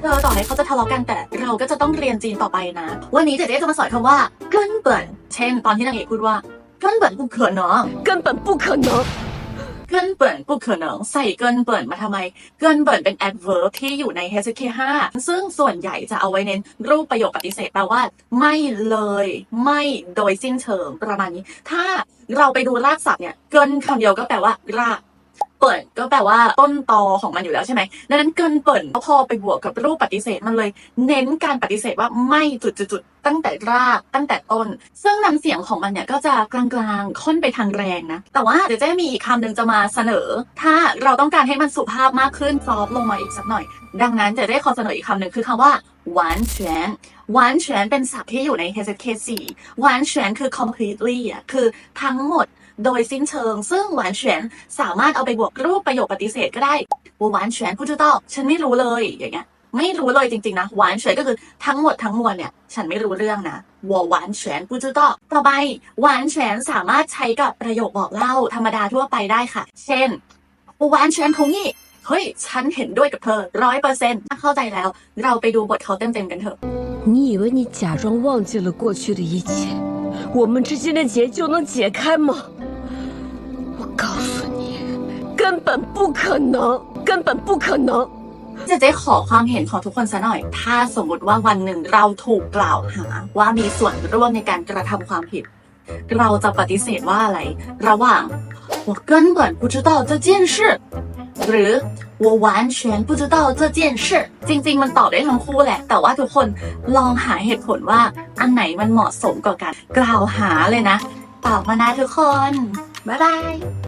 เธอต่อให้เขาจะทะเลาะกันแต่เราก็จะต้องเรียนจีนต่อไปนะ วันนี้เจ๊เจจะมาสอนคำว่าเกินเปิ่นเช่น ตอนที่นางเอกพูดว่าเกินเปิ่นปุกเขินเนาะเกินเปิ่นปุกเขินเนาะเกินเปิ่นปุเขินเนาะใส่เกินเปิ่นมาทำไม เกินเปิ่นเป็น adverb ที่อยู่ใน HSK5 ซึ่งส่วนใหญ่จะเอาไว้เน้นรูปประโยคปฏิเสธแปลว่า ไม่เลย ไม่โดยสิ้นเชิงประมาณนี้ ถ้าเราไปดูรากศัพท์เนี่ย เกินคำเดียวก็แปลว่ารา เปิดก็แปลว่าต้นตอของมันอยู่แล้วใช่ไหมดังนั้นเกินเปิดพอไปบวกกับรูปปฏิเสธมันเลย เน้นการปฏิเสธว่าไม่จุดๆตั้งแต่รากตั้งแต่ต้น ซึ่งน้ำเสียงของมันเนี่ยก็จะกลางๆค่อนไปทางแรงนะ แต่ว่าเดี๋ยวเจะมีอีกคำหนึ่งจะมาเสนอ ถ้าเราต้องการให้มันสุภาพมากขึ้นซอฟลงมาอีกสักหน่อย ดังนั้นเจะได้ขอเสนออีกคำหนึ่งคือคำว่าหวานเฉวนหวานเฉวนเป็นศัพท์ที่อยู่ใน HSK 4หวานเฉวนคือ completely อะคือทั้งหมด โดยสิ้นเชิง ซึ่งหวานเฉวนสามารถเอาไปบวกรูปประโยคปฏิเสธก็ได้我หวานเฉวนผู้知道ฉันไม่รู้เลยอย่างเงี้ย ไม่รู้เลยจริงๆนะหวานเฉวนก็คือทั้งหมดทั้งมวลเนี่ย ฉันไม่รู้เรื่องนะ我完全不知道ต่อไปหวานเฉวนสามารถใช้กับประโยคบอกเล่าธรรมดาทั่วไปได้ค่ะ เช่น我完全同意เฮ้ย ฉันเห็นด้วยกับเธอร้อยเปอร์เซ็นต์เข้าใจแล้ว เราไปดูบทเขาเต็มๆกันเถอะ 你以为你假装忘记了过去的一切，我们之间的结就能解开吗？ 我告诉你，根本不可能，根本不可能。 เจะเจ๊ขอความเห็นของทุกคนซะหน่อย ถ้าสมมติว่าวันหนึ่งเราถูกกล่าวหา ว่ามีส่วนร่วมในการกระทำความผิด เราจะปฏิเสธว่าอะไร ระหว่าง我根本不知道这件事หรือ我完全不知道这件事จริง ๆ มันตอบได้ทั้งคู่แหละ แต่ว่าทุกคนลองหาเหตุผลว่าอันไหนมันเหมาะสมกว่ากัน กล่าวหาเลยนะ ตอบมานะทุกคน บ๊ายบาย